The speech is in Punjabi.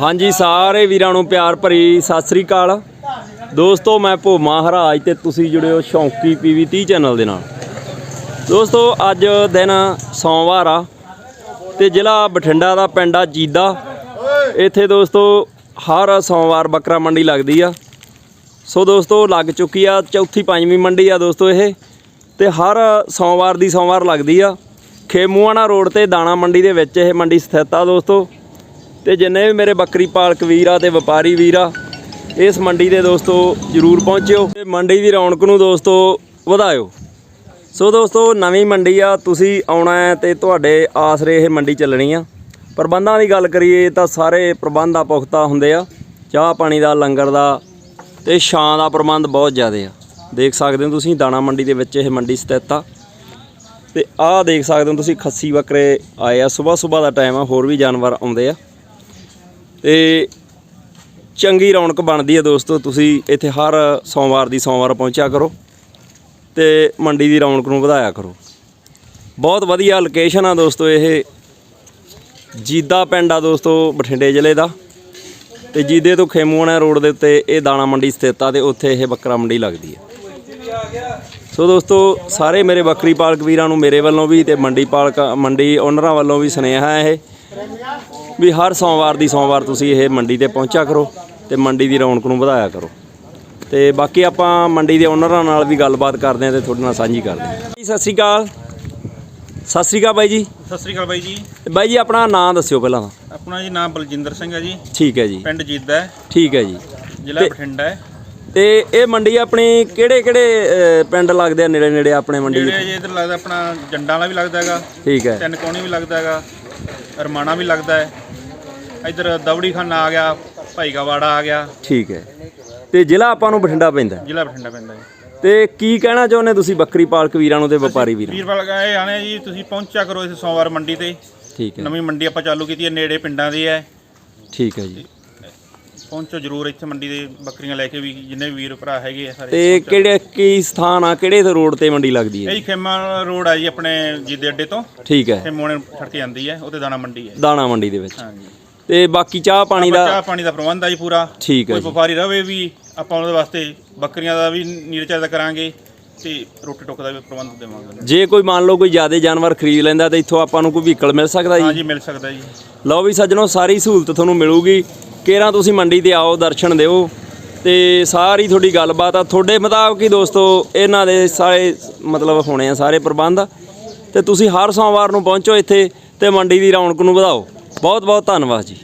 ਹਾਂਜੀ, ਸਾਰੇ ਵੀਰਾਂ ਨੂੰ ਪਿਆਰ ਭਰੀ ਸਤਿ ਸ੍ਰੀ ਅਕਾਲ। ਦੋਸਤੋ, ਮੈਂ ਭੋ ਮਹਾਰਾਜ ਤੇ ਤੁਸੀਂ ਜੁੜਿਓ ਸ਼ੌਂਕੀ ਪੀਵੀ 30 ਚੈਨਲ ਦੇ ਨਾਲ। ਦੋਸਤੋ, ਅੱਜ ਦਿਨ ਸੋਮਵਾਰ ਆ ਤੇ ਜ਼ਿਲ੍ਹਾ ਬਠਿੰਡਾ ਦਾ ਪਿੰਡ ਆ ਜੀਦਾ। ਇੱਥੇ ਦੋਸਤੋ, ਹਰ ਸੋਮਵਾਰ ਬੱਕਰਾ ਮੰਡੀ ਲੱਗਦੀ ਆ। ਸੋ ਦੋਸਤੋ, ਲੱਗ ਚੁੱਕੀ ਆ ਚੌਥੀ ਪੰਜਵੀਂ ਮੰਡੀ ਆ ਦੋਸਤੋ ਇਹ ਤੇ ਹਰ ਸੋਮਵਾਰ ਦੀ ਸੋਮਵਾਰ ਲੱਗਦੀ ਆ। ਖੇਮੂਆਣਾ ਰੋਡ ਤੇ ਦਾਣਾ ਮੰਡੀ ਦੇ ਵਿੱਚ ਇਹ ਮੰਡੀ ਸਥਿਤ ਆ ਦੋਸਤੋ। ਤੇ ਜਿੰਨੇ ਵੀ ਮੇਰੇ ਬੱਕਰੀ ਪਾਲਕ ਵੀਰ ਆ ਤੇ ਵਪਾਰੀ ਵੀਰ ਆ, ਇਸ ਮੰਡੀ ਦੇ ਦੋਸਤੋ ਜਰੂਰ ਪਹੁੰਚਿਓ ਤੇ ਮੰਡੀ ਦੀ ਰੌਣਕ ਨੂੰ ਦੋਸਤੋ ਵਧਾਇਓ। ਸੋ ਦੋਸਤੋ, ਨਵੀਂ ਮੰਡੀ ਆ, ਤੁਸੀਂ ਆਉਣਾ ਹੈ ਤੇ ਤੁਹਾਡੇ ਆਸਰੇ ਇਹ ਮੰਡੀ ਚੱਲਣੀ ਆ। ਪ੍ਰਬੰਧਾਂ ਦੀ ਗੱਲ ਕਰੀਏ ਤਾਂ ਸਾਰੇ ਪ੍ਰਬੰਧ ਆ ਪੁਖਤਾ ਹੁੰਦੇ ਆ। ਚਾਹ ਪਾਣੀ ਦਾ, ਲੰਗਰ ਦਾ ਤੇ ਛਾਂ ਦਾ ਪ੍ਰਬੰਧ ਬਹੁਤ ਜ਼ਿਆਦਾ ਆ। ਦੇਖ ਸਕਦੇ ਹੋ ਤੁਸੀਂ ਦਾਣਾ ਮੰਡੀ ਦੇ ਵਿੱਚ ਇਹ ਮੰਡੀ ਸਥਿਤ ਆ। ਤੇ ਆਹ ਦੇਖ ਸਕਦੇ ਹੋ ਤੁਸੀਂ ਖੱਸੀ ਬੱਕਰੇ ਆਏ ਆ। ਸਵੇਰ ਸਵੇਰ ਦਾ ਟਾਈਮ ਆ, ਹੋਰ ਵੀ ਜਾਨਵਰ ਆਉਂਦੇ ਆ। ਤੇ ਚੰਗੀ ਰੌਣਕ ਬਣਦੀ ਹੈ ਦੋਸਤੋ, ਤੁਸੀਂ ਇੱਥੇ ਹਰ ਸੋਮਵਾਰ ਦੀ ਸੋਮਵਾਰ ਪਹੁੰਚਿਆ ਕਰੋ ਤੇ ਮੰਡੀ ਦੀ ਰੌਣਕ ਨੂੰ ਵਧਾਇਆ ਕਰੋ। ਬਹੁਤ ਵਧੀਆ ਲੋਕੇਸ਼ਨ ਆ ਦੋਸਤੋ ਇਹ। ਜੀਦਾ ਪਿੰਡ ਆ ਦੋਸਤੋ, ਬਠਿੰਡੇ ਜ਼ਿਲ੍ਹੇ ਦਾ। ਤੇ ਜੀਦੇ ਤੋਂ ਖੇਮੂਆਣਾ ਰੋਡ ਦੇ ਉੱਤੇ ਇਹ ਦਾਣਾ ਮੰਡੀ ਸਥਿਤ ਆ ਤੇ ਉੱਥੇ ਇਹ ਬੱਕਰਾ ਮੰਡੀ ਲੱਗਦੀ ਹੈ। ਸੋ ਦੋਸਤੋ, ਸਾਰੇ ਮੇਰੇ ਬੱਕਰੀ ਪਾਲਕ ਵੀਰਾਂ ਨੂੰ ਮੇਰੇ ਵੱਲੋਂ ਵੀ ਤੇ ਮੰਡੀ ਪਾਲਕ, ਮੰਡੀ ਓਨਰਾਂ ਵੱਲੋਂ ਵੀ ਸੁਨੇਹਾ ਹੈ ਇਹ। ਵੀ ਹਰ ਸੋਮਵਾਰ ਦੀ ਸੋਮਵਾਰ ਤੁਸੀਂ ਇਹ ਮੰਡੀ ਤੇ ਪਹੁੰਚਿਆ ਕਰੋ ਤੇ ਮੰਡੀ ਦੀ ਰੌਣਕ ਨੂੰ ਵਧਾਇਆ ਕਰੋ। ਤੇ ਬਾਕੀ ਆਪਾਂ ਮੰਡੀ ਦੇ ਓਨਰਾਂ ਨਾਲ ਵੀ ਗੱਲਬਾਤ ਕਰਦੇ ਹਾਂ ਤੇ ਤੁਹਾਡੇ ਨਾਲ ਸਾਂਝੀ ਕਰਦੇ ਜੀ ਸਤਿ ਸ੍ਰੀ ਅਕਾਲ। ਸਤਿ ਸ੍ਰੀ ਅਕਾਲ ਬਾਈ ਜੀ। ਸਤਿ ਸ੍ਰੀ ਅਕਾਲ ਬਾਈ ਜੀ। ਬਾਈ ਜੀ ਆਪਣਾ ਨਾਮ ਦੱਸਿਓ ਪਹਿਲਾਂ ਤਾਂ। ਆਪਣਾ ਜੀ ਨਾਮ ਬਲਜਿੰਦਰ ਸਿੰਘ ਹੈ ਜੀ। ਠੀਕ ਹੈ ਜੀ। ਪਿੰਡ ਜੀਦਾ ਹੈ। ਠੀਕ ਹੈ ਜੀ। ਜ਼ਿਲ੍ਹਾ ਬਠਿੰਡਾ ਹੈ। ਤੇ ਇਹ ਮੰਡੀ ਆਪਣੀ ਕਿਹੜੇ ਕਿਹੜੇ ਪਿੰਡ ਲੱਗਦੇ ਆ ਨੇੜੇ ਨੇੜੇ ਆਪਣੇ ਮੰਡੀ ਵਿੱਚ? ਜੇ ਇਧਰ ਲੱਗਦਾ ਆਪਣਾ ਜੰਡਾਂ ਵਾਲਾ ਵੀ ਲੱਗਦਾ ਹੈਗਾ। ਠੀਕ ਹੈ। ਤਿੰਨ ਕੋਣੀ ਵੀ ਲੱਗਦਾ ਹੈਗਾ। ਰਮਾਣਾ ਵੀ ਲੱਗਦਾ ਹੈ। ਇਧਰ ਦਵੜੀ ਖਾਨਾ ਆ ਗਿਆ ਭਾਈਕਾਵਾੜਾ ਆ ਗਿਆ। ਠੀਕ ਹੈ। ਤੇ ਜ਼ਿਲ੍ਹਾ ਆਪਾਂ ਨੂੰ ਬਠਿੰਡਾ ਪੈਂਦਾ ਹੈ। ਜ਼ਿਲ੍ਹਾ ਬਠਿੰਡਾ ਪੈਂਦਾ ਜੀ। ਤੇ ਕੀ ਕਹਿਣਾ ਚਾਹੁੰਦੇ ਤੁਸੀਂ ਬੱਕਰੀ ਪਾਲਕ ਵੀਰਾਂ ਨੂੰ ਤੇ ਵਪਾਰੀ ਵੀਰਾਂ ਨੂੰ? ਵੀਰਵਾਲ ਗਏ ਆਣੇ ਜੀ ਤੁਸੀਂ ਪਹੁੰਚਿਆ ਕਰੋ ਇਸ ਸੋਮਵਾਰ ਮੰਡੀ ਤੇ। ਠੀਕ ਹੈ। ਨਵੀਂ ਮੰਡੀ ਆਪਾਂ ਚਾਲੂ ਕੀਤੀ ਹੈ ਨੇੜੇ ਪਿੰਡਾਂ ਦੀ ਹੈ। ਠੀਕ ਹੈ ਜੀ। ਪਹੁੰਚੋ ਜਰੂਰ ਇੱਥੇ ਮੰਡੀ ਦੇ ਬੱਕਰੀਆਂ ਲੈ ਕੇ ਵੀ ਜਿੰਨੇ ਵੀ ਵੀਰ ਭਰਾ ਹੈਗੇ ਆ ਸਾਰੇ ਤੇ ਕਿਹੜੇ ਕੀ ਸਥਾਨ ਆ? ਕਿਹੜੇ ਰੋਡ ਤੇ ਮੰਡੀ ਲੱਗਦੀ ਹੈ ਇਹ ਜੀ? ਖੇਮਾ ਰੋਡ ਆ ਜੀ ਆਪਣੇ ਜੀਦੇ ਅੱਡੇ ਤੋਂ। ਠੀਕ ਹੈ। ਖੇਮੋਣੇ ਸੜਕ ਜਾਂਦੀ ਹੈ ਉਹਤੇ ਦਾਣਾ ਮੰਡੀ ਹੈ। ਦਾਣਾ ਮੰਡੀ ਦੇ ਵਿੱਚ। ਹਾਂਜੀ। ਤੇ ਬਾਕੀ ਚਾਹ ਪਾਣੀ ਚਾਹ ਦਾ ਪਾਣੀ ਦਾ ਪ੍ਰਬੰਧ ਆ ਜੀ ਪੂਰਾ। ਠੀਕ ਹੈ ਕੋਈ ਜੀ। ਵਪਾਰੀ ਰਵੇ ਵੀ ਆਪਾਂ ਉਹਦੇ ਵਾਸਤੇ ਬੱਕਰੀਆਂ ਦਾ ਵੀ ਨੀਰਚਾ ਕਰਾਂਗੇ ਤੇ ਰੋਟੀ ਟੁੱਕ ਦਾ ਵੀ ਪ੍ਰਬੰਧ ਦੇਵਾਂਗੇ। ਜੇ ਕੋਈ ਮੰਨ ਲਓ ਕੋਈ ਜ਼ਿਆਦਾ ਜਾਨਵਰ ਖਰੀਦ ਲੈਂਦਾ ਤੇ ਇੱਥੋਂ ਆਪਾਂ ਨੂੰ ਕੋਈ ਵਹੀਕਲ ਮਿਲ ਸਕਦਾ ਜੀ? ਹਾਂਜੀ ਮਿਲ ਸਕਦਾ ਜੀ। ਲਓ ਵੀ ਸੱਜਣੋ ਸਾਰੀ ਸਹੂਲਤ ਤੁਹਾਨੂੰ ਮਿਲੂਗੀ। ਕੇਰਾਂ ਤੁਸੀਂ ਮੰਡੀ ਤੇ ਆਓ, ਦਰਸ਼ਨ ਦਿਓ ਤੇ ਸਾਰੀ ਤੁਹਾਡੀ ਗੱਲਬਾਤ ਆ। ਤੁਹਾਡੇ ਮੁਤਾਬਕ ਹੀ ਦੋਸਤੋ, ਇਹਨਾਂ ਦੇ ਸਾਰੇ ਮਤਲਬ ਹੋਣੇ ਆ ਸਾਰੇ ਪ੍ਰਬੰਧ। ਤੇ ਤੁਸੀਂ ਹਰ ਸੋਮਵਾਰ ਨੂੰ ਪਹੁੰਚੋ ਇੱਥੇ ਤੇ ਮੰਡੀ ਦੀ ਰੌਣਕ ਨੂੰ ਵਧਾਓ। ਬਹੁਤ ਬਹੁਤ ਧੰਨਵਾਦ ਜੀ।